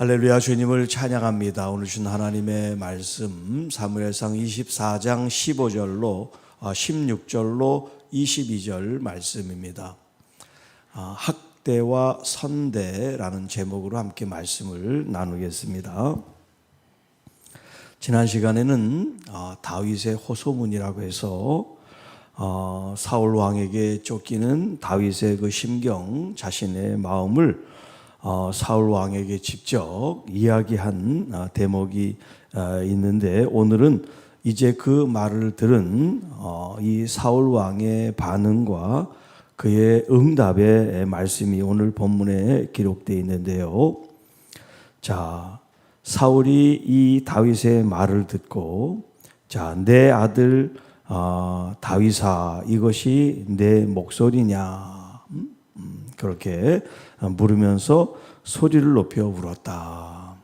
할렐루야 주님을 찬양합니다. 오늘 주신 하나님의 말씀 사무엘상 24장 15절로 16절로 22절 말씀입니다. 아, 학대와 선대라는 제목으로 함께 말씀을 나누겠습니다. 지난 시간에는 아, 다윗의 호소문이라고 해서 어, 사울 왕에게 쫓기는 다윗의 그 심경, 자신의 마음을 어, 사울 왕에게 직접 이야기한 어, 대목이 어, 있는데 오늘은 이제 그 말을 들은 어, 이 사울 왕의 반응과 그의 응답의 말씀이 오늘 본문에 기록되어 있는데요. 자, 사울이 이 다윗의 말을 듣고 자, 내 아들 어, 다윗아 이것이 내 목소리냐 음? 음, 그렇게 물으면서 소리를 높여 울었다.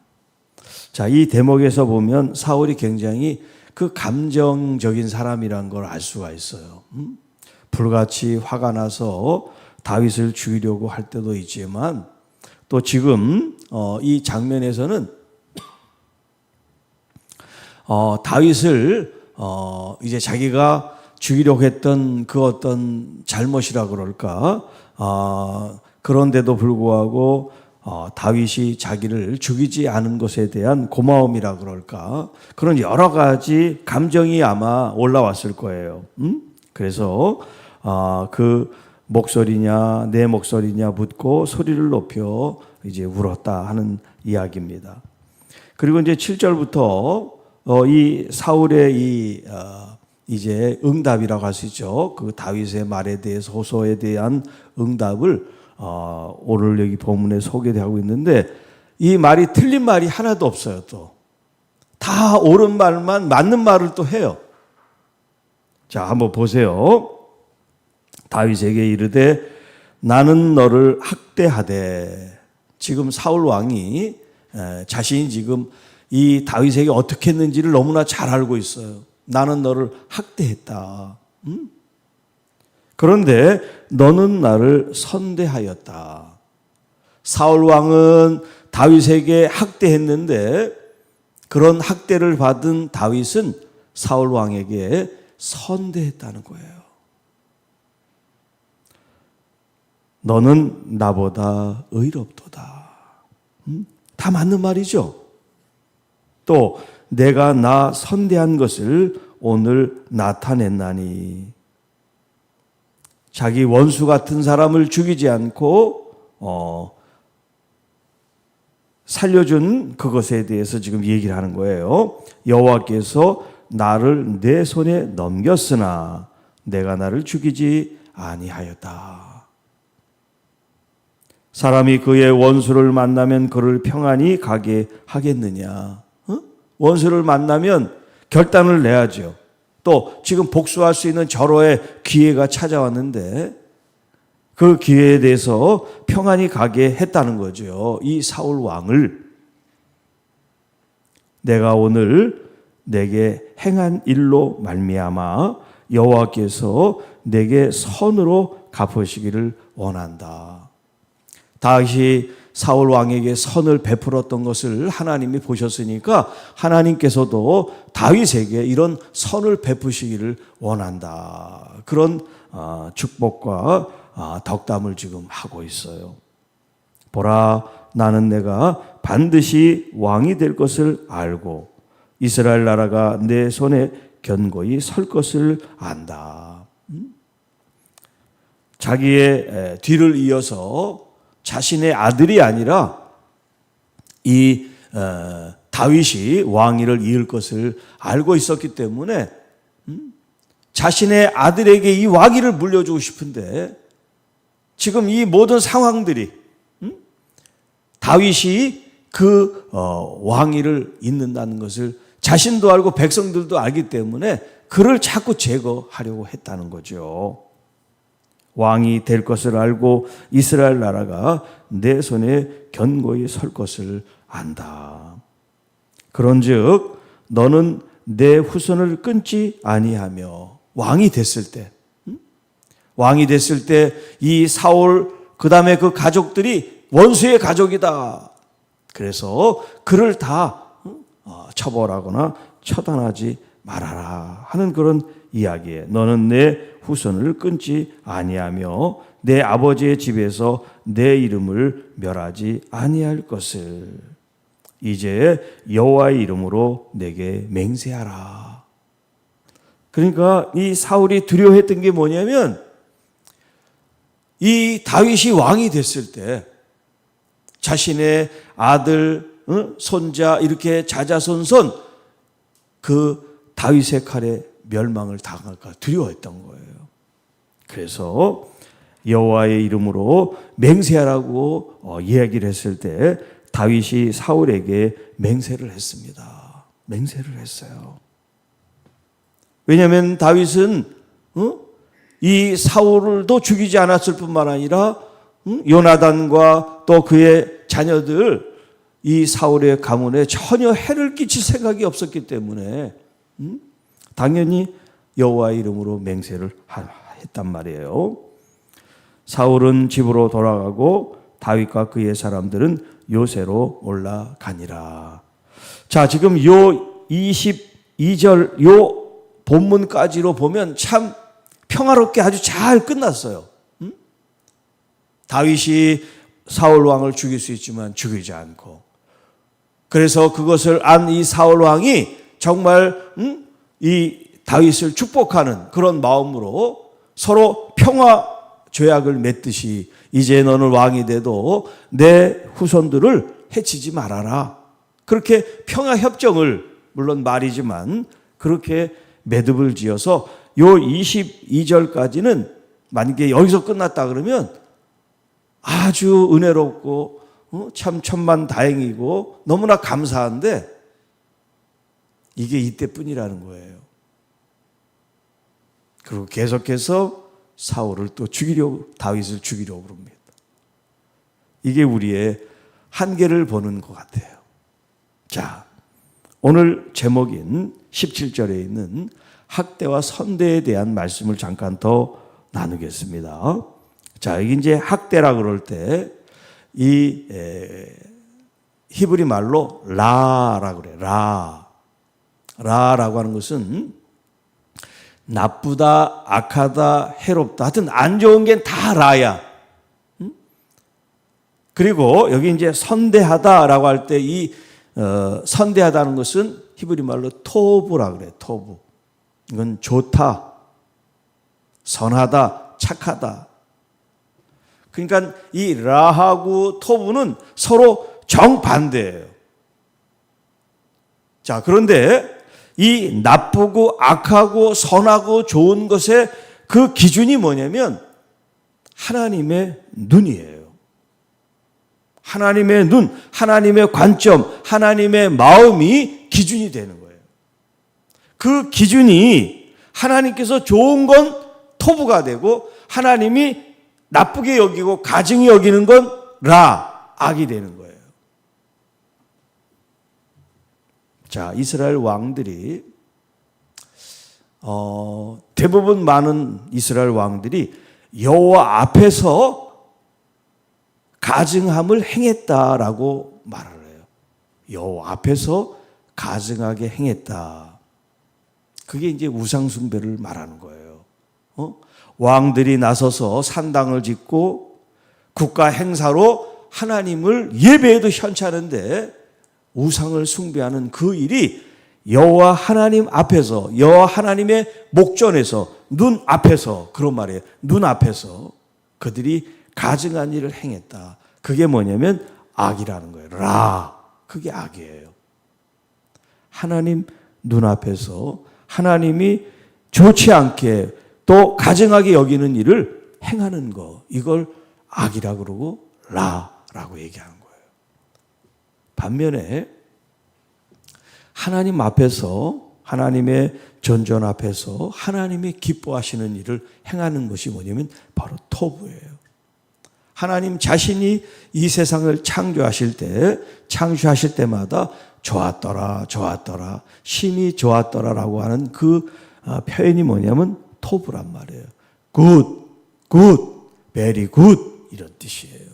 자, 이 대목에서 보면 사울이 굉장히 그 감정적인 사람이란 걸 알 수가 있어요. 음? 불같이 화가 나서 다윗을 죽이려고 할 때도 있지만 또 지금 어, 이 장면에서는 어, 다윗을 어, 이제 자기가 죽이려고 했던 그 어떤 잘못이라 그럴까 어, 그런데도 불구하고 어, 다윗이 자기를 죽이지 않은 것에 대한 고마움이라 그럴까 그런 여러 가지 감정이 아마 올라왔을 거예요. 음? 그래서 어, 그 목소리냐 내 목소리냐 묻고 소리를 높여 이제 울었다 하는 이야기입니다. 그리고 이제 7절부터 어, 이 사울의 이 어, 이제 응답이라고 할 수 있죠. 그 다윗의 말에 대해서 호소에 대한 응답을 어, 오늘 여기 본문에 소개되고 있는데 이 말이 틀린 말이 하나도 없어요. 또 다 옳은 말만 맞는 말을 또 해요. 자, 한번 보세요. 다윗에게 이르되 나는 너를 학대하되 지금 사울 왕이 에, 자신이 지금 이 다윗에게 어떻게 했는지를 너무나 잘 알고 있어요. 나는 너를 학대했다. 음? 그런데 너는 나를 선대하였다. 사울 왕은 다윗에게 학대했는데 그런 학대를 받은 다윗은 사울 왕에게 선대했다는 거예요. 너는 나보다 의롭도다. 음? 다 맞는 말이죠. 또 내가 나 선대한 것을 오늘 나타냈나니 자기 원수 같은 사람을 죽이지 않고 어, 살려준 그것에 대해서 지금 얘기를 하는 거예요. 여호와께서 나를 내 손에 넘겼으나 내가 나를 죽이지 아니하였다. 사람이 그의 원수를 만나면 그를 평안히 가게 하겠느냐? 어? 원수를 만나면 결단을 내야죠. 또 지금 복수할 수 있는 절호의 기회가 찾아왔는데 그 기회에 대해서 평안히 가게 했다는 거죠. 이 사울 왕을 내가 오늘 내게 행한 일로 말미암아 여호와께서 내게 선으로 갚으시기를 원한다. 다시 사울 왕에게 선을 베풀었던 것을 하나님이 보셨으니까 하나님께서도 다윗에게 이런 선을 베푸시기를 원한다. 그런 어, 축복과 어, 덕담을 지금 하고 있어요. 보라, 나는 내가 반드시 왕이 될 것을 알고 이스라엘 나라가 내 손에 견고히 설 것을 안다. 음? 자기의 뒤를 이어서 자신의 아들이 아니라 이 어, 다윗이 왕위를 이을 것을 알고 있었기 때문에 음? 자신의 아들에게 이 왕위를 물려주고 싶은데 지금 이 모든 상황들이 음? 다윗이 그 어, 왕위를 잇는다는 것을 자신도 알고 백성들도 알기 때문에 그를 자꾸 제거하려고 했다는 거죠. 왕이 될 것을 알고 이스라엘 나라가 내 손에 견고히 설 것을 안다. 그런즉 너는 내 후손을 끊지 아니하며 왕이 됐을 때 왕이 됐을 때 이 사울 그다음에 그 가족들이 원수의 가족이다. 그래서 그를 다 어, 처벌하거나 처단하지 말아라 하는 그런 이야기에 너는 내 후손을 끊지 아니하며 내 아버지의 집에서 내 이름을 멸하지 아니할 것을 이제 여호와의 이름으로 내게 맹세하라. 그러니까 이 사울이 두려워했던 게 뭐냐면 이 다윗이 왕이 됐을 때 자신의 아들, 어? 손자 이렇게 자자손손 그 다윗의 칼에 멸망을 당할까 두려워했던 거예요. 그래서 여호와의 이름으로 맹세하라고 어, 이야기를 했을 때 다윗이 사울에게 맹세를 했습니다. 맹세를 했어요. 왜냐하면 다윗은 어? 이 사울을도 죽이지 않았을 뿐만 아니라 응? 요나단과 또 그의 자녀들 이 사울의 가문에 전혀 해를 끼칠 생각이 없었기 때문에 응? 당연히 여호와의 이름으로 맹세를 했단 말이에요. 사울은 집으로 돌아가고 다윗과 그의 사람들은 요새로 올라가니라. 자, 지금 요 22절 요 본문까지로 보면 참 평화롭게 아주 잘 끝났어요. 음? 다윗이 사울 왕을 죽일 수 있지만 죽이지 않고 그래서 그것을 안 이 사울 왕이 정말 음? 이 다윗을 축복하는 그런 마음으로 서로 평화 조약을 맺듯이 이제 너는 왕이 돼도 내 후손들을 해치지 말아라. 그렇게 평화 협정을 물론 말이지만 그렇게 매듭을 지어서 요 22절까지는 만약에 여기서 끝났다 그러면 아주 은혜롭고 어? 참 천만 다행이고 너무나 감사한데 이게 이때뿐이라는 거예요. 그리고 계속해서 사울을 또 죽이려고 다윗을 죽이려고 그럽니다. 이게 우리의 한계를 보는 것 같아요. 자, 오늘 제목인 17절에 있는 학대와 선대에 대한 말씀을 잠깐 더 나누겠습니다. 자, 이게 이제 학대라 그럴 때 이 히브리 말로 라라 그래. 라. 라라고 하는 것은 나쁘다, 악하다, 해롭다. 하여튼 안 좋은 게 다 라야. 그리고 여기 이제 선대하다라고 할 때이 어, 선대하다는 것은 히브리 말로 토브라 그래. 토브. 이건 좋다, 선하다, 착하다. 그러니까 이 라하고 토브는 서로 정반대예요. 자, 그런데 이 나쁘고 악하고 선하고 좋은 것의 그 기준이 뭐냐면 하나님의 눈이에요. 하나님의 눈, 하나님의 관점, 하나님의 마음이 기준이 되는 거예요. 그 기준이 하나님께서 좋은 건 토부가 되고 하나님이 나쁘게 여기고 가증히 여기는 건 라, 악이 되는 거예요. 자, 이스라엘 왕들이 어, 대부분 많은 이스라엘 왕들이 여호와 앞에서 가증함을 행했다라고 말을 해요. 여호와 앞에서 가증하게 행했다. 그게 이제 우상 숭배를 말하는 거예요. 어? 왕들이 나서서 산당을 짓고 국가 행사로 하나님을 예배에도 현치하는데 우상을 숭배하는 그 일이 여호와 하나님 앞에서 여호와 하나님의 목전에서 눈 앞에서 그런 말이에요. 눈 앞에서 그들이 가증한 일을 행했다. 그게 뭐냐면 악이라는 거예요. 라. 그게 악이에요. 하나님 눈앞에서 하나님이 좋지 않게 또 가증하게 여기는 일을 행하는 거. 이걸 악이라 그러고 라라고 얘기하는. 반면에 하나님 앞에서 하나님의 전전 앞에서 하나님이 기뻐하시는 일을 행하는 것이 뭐냐면 바로 토부예요. 하나님 자신이 이 세상을 창조하실 때, 창조하실 때마다 좋았더라, 좋았더라, 심히 좋았더라라고 하는 그 어, 표현이 뭐냐면 토부란 말이에요. 굿, 굿, 베리 굿 이런 뜻이에요.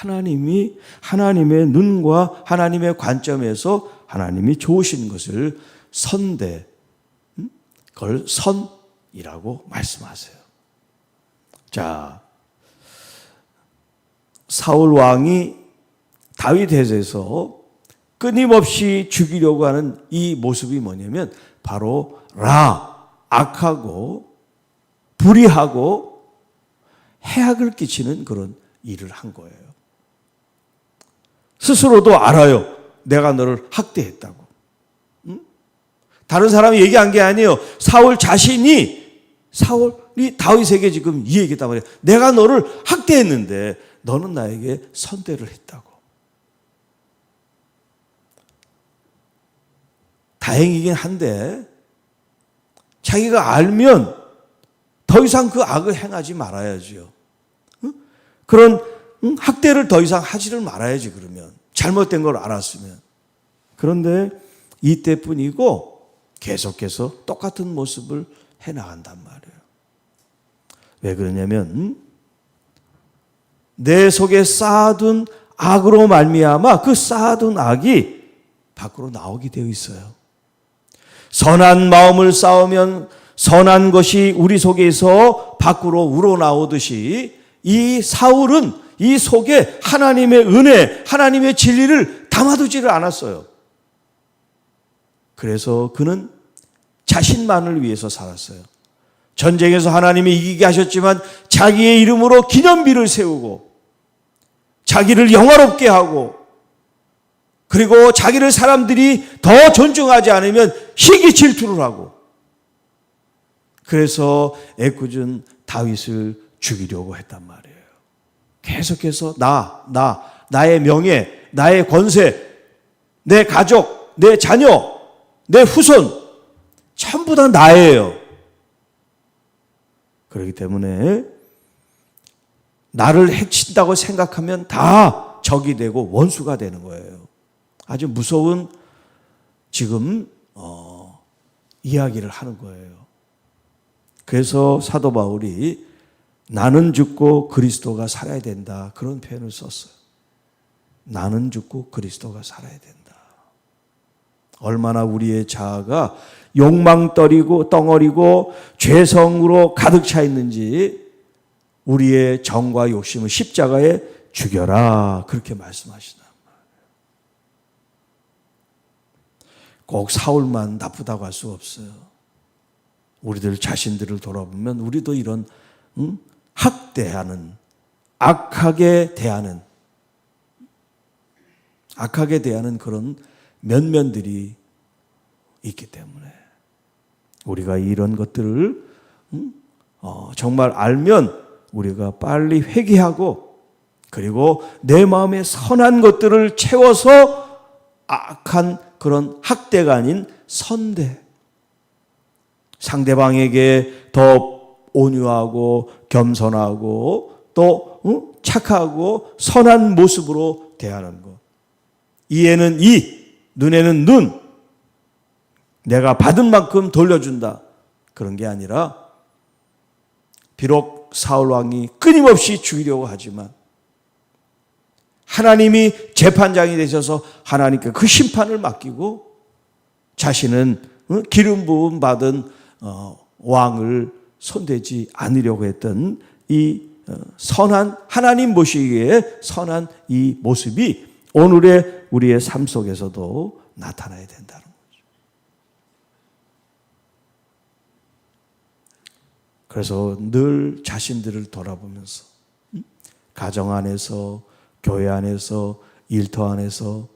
하나님이 하나님의 눈과 하나님의 관점에서 하나님이 좋으신 것을 선대 음? 그걸 선이라고 말씀하세요. 자, 사울 왕이 다윗에서 끊임없이 죽이려고 하는 이 모습이 뭐냐면 바로 라 악하고 불의하고 해악을 끼치는 그런 일을 한 거예요. 스스로도 알아요. 내가 너를 학대했다고. 응? 다른 사람이 얘기한 게 아니에요. 사울 자신이 사울이 다윗에게 지금 이 얘기했단 말이에요. 내가 너를 학대했는데 너는 나에게 선대를 했다고. 다행이긴 한데 자기가 알면 더 이상 그 악을 행하지 말아야지요. 응? 그런 응? 학대를 더 이상 하지를 말아야지 그러면 잘못된 걸 알았으면 그런데 이때뿐이고 계속해서 똑같은 모습을 해 나간단 말이에요. 왜 그러냐면 응? 내 속에 쌓아둔 악으로 말미암아 그 쌓아둔 악이 밖으로 나오게 되어 있어요. 선한 마음을 쌓으면 선한 것이 우리 속에서 밖으로 우러나오듯이 이 사울은 이 속에 하나님의 은혜, 하나님의 진리를 담아두지를 않았어요. 그래서 그는 자신만을 위해서 살았어요. 전쟁에서 하나님이 이기게 하셨지만 자기의 이름으로 기념비를 세우고 자기를 영화롭게 하고 그리고 자기를 사람들이 더 존중하지 않으면 시기 질투를 하고 그래서 애꿎은 다윗을 죽이려고 했단 말이에요. 계속해서 나, 나, 나의 명예, 나의 권세, 내 가족, 내 자녀, 내 후손 전부 다 나예요. 그렇기 때문에 나를 해친다고 생각하면 다 적이 되고 원수가 되는 거예요. 아주 무서운 지금 어, 이야기를 하는 거예요. 그래서 사도 바울이 나는 죽고 그리스도가 살아야 된다 그런 표현을 썼어요. 나는 죽고 그리스도가 살아야 된다. 얼마나 우리의 자아가 욕망떨이고 덩어리고 죄성으로 가득 차 있는지 우리의 정과 욕심을 십자가에 죽여라 그렇게 말씀하시다. 꼭 사울만 나쁘다고 할 수 없어요. 우리들 자신들을 돌아보면 우리도 이런 응? 학대하는 악하게 대하는 악하게 대하는 그런 면면들이 있기 때문에 우리가 이런 것들을 응? 어, 정말 알면 우리가 빨리 회개하고 그리고 내 마음에 선한 것들을 채워서 악한 그런 학대가 아닌 선대. 상대방에게 더 온유하고 겸손하고 또 응? 착하고 선한 모습으로 대하는 것. 이에는 이, 눈에는 눈. 내가 받은 만큼 돌려준다. 그런 게 아니라 비록 사울 왕이 끊임없이 죽이려고 하지만 하나님이 재판장이 되셔서 하나님께 그 심판을 맡기고 자신은 기름 부음 받은 어, 왕을 손대지 않으려고 했던 이 어, 선한 하나님 보시기에 선한 이 모습이 오늘의 우리의 삶 속에서도 나타나야 된다는 거죠. 그래서 늘 자신들을 돌아보면서 가정 안에서 교회 안에서 일터 안에서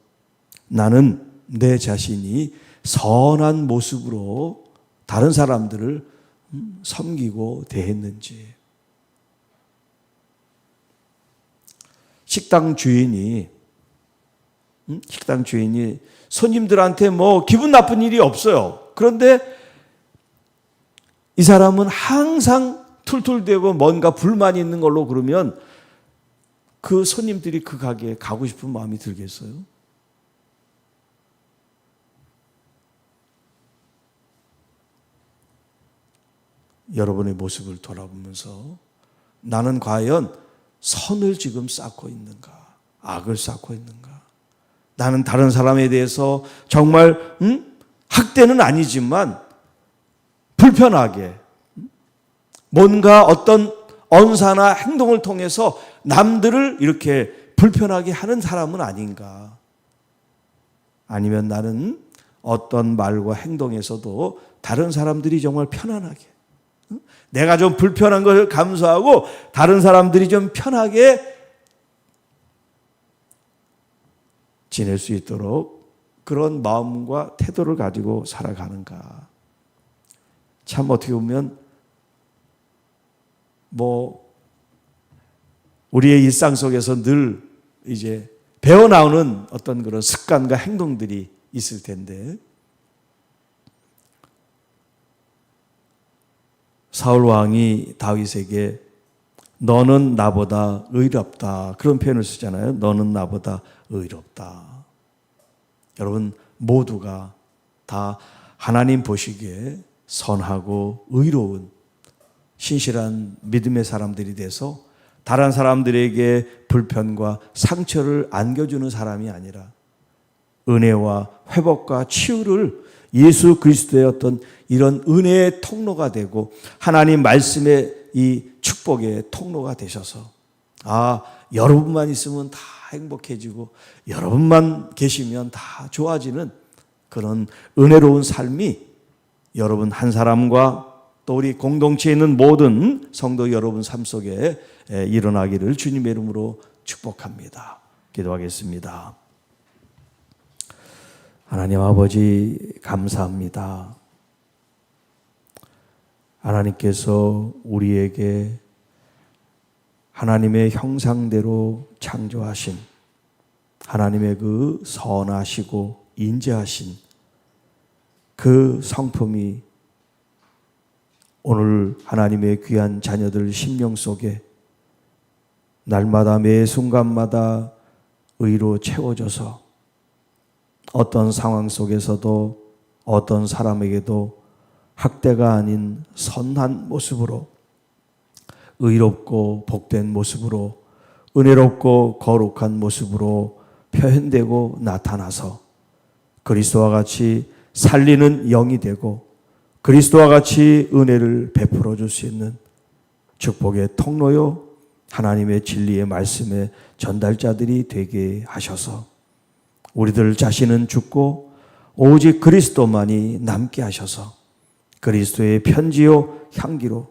나는 내 자신이 선한 모습으로 다른 사람들을 음, 섬기고 대했는지 식당 주인이 음, 식당 주인이 손님들한테 뭐 기분 나쁜 일이 없어요. 그런데 이 사람은 항상 툴툴대고 뭔가 불만이 있는 걸로 그러면 그 손님들이 그 가게에 가고 싶은 마음이 들겠어요? 여러분의 모습을 돌아보면서 나는 과연 선을 지금 쌓고 있는가? 악을 쌓고 있는가? 나는 다른 사람에 대해서 정말 음? 학대는 아니지만 불편하게 음? 뭔가 어떤 언사나 행동을 통해서 남들을 이렇게 불편하게 하는 사람은 아닌가? 아니면 나는 어떤 말과 행동에서도 다른 사람들이 정말 편안하게 응? 내가 좀 불편한 걸 감수하고 다른 사람들이 좀 편하게 지낼 수 있도록 그런 마음과 태도를 가지고 살아가는가? 참 어떻게 보면 뭐 우리의 일상 속에서 늘 이제 배워 나오는 어떤 그런 습관과 행동들이 있을 텐데 사울 왕이 다윗에게 너는 나보다 의롭다 그런 표현을 쓰잖아요. 너는 나보다 의롭다. 여러분 모두가 다 하나님 보시기에 선하고 의로운 신실한 믿음의 사람들이 돼서 다른 사람들에게 불편과 상처를 안겨주는 사람이 아니라 은혜와 회복과 치유를 예수 그리스도의 어떤 이런 은혜의 통로가 되고 하나님 말씀의 이 축복의 통로가 되셔서 아 여러분만 있으면 다 행복해지고 여러분만 계시면 다 좋아지는 그런 은혜로운 삶이 여러분 한 사람과 또 우리 공동체에 있는 모든 성도 여러분 삶 속에 일어나기를 주님의 이름으로 축복합니다. 기도하겠습니다. 하나님 아버지 감사합니다. 하나님께서 우리에게 하나님의 형상대로 창조하신 하나님의 그 선하시고 인자하신 그 성품이 오늘 하나님의 귀한 자녀들 심령 속에 날마다 매 순간마다 의로 채워져서 어떤 상황 속에서도 어떤 사람에게도 학대가 아닌 선한 모습으로 의롭고 복된 모습으로 은혜롭고 거룩한 모습으로 표현되고 나타나서 그리스도와 같이 살리는 영이 되고 그리스도와 같이 은혜를 베풀어 줄 수 있는 축복의 통로요 하나님의 진리의 말씀의 전달자들이 되게 하셔서 우리들 자신은 죽고 오직 그리스도만이 남게 하셔서 그리스도의 편지요 향기로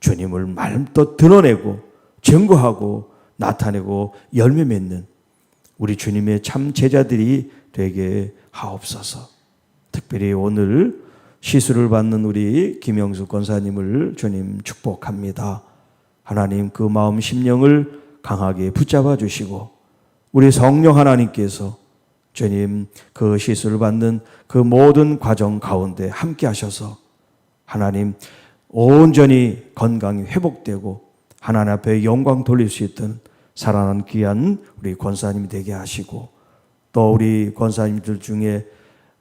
주님을 마음껏 드러내고 증거하고 나타내고 열매 맺는 우리 주님의 참 제자들이 되게 하옵소서. 특별히 오늘 시술을 받는 우리 김영수 권사님을 주님 축복합니다. 하나님 그 마음 심령을 강하게 붙잡아 주시고 우리 성령 하나님께서 주님 그 시술을 받는 그 모든 과정 가운데 함께 하셔서 하나님 온전히 건강이 회복되고 하나님 앞에 영광 돌릴 수 있던 살아난 귀한 우리 권사님이 되게 하시고 또 우리 권사님들 중에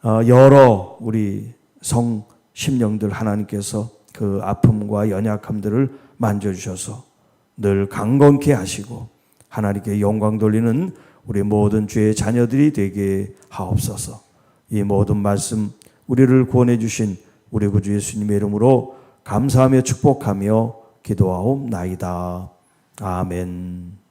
어, 여러 우리 성 심령들 하나님께서 그 아픔과 연약함들을 만져주셔서 늘 강건케 하시고 하나님께 영광 돌리는 우리 모든 주의 자녀들이 되게 하옵소서. 이 모든 말씀 우리를 구원해 주신 우리 구주 예수님의 이름으로 감사하며 축복하며 기도하옵나이다. 아멘.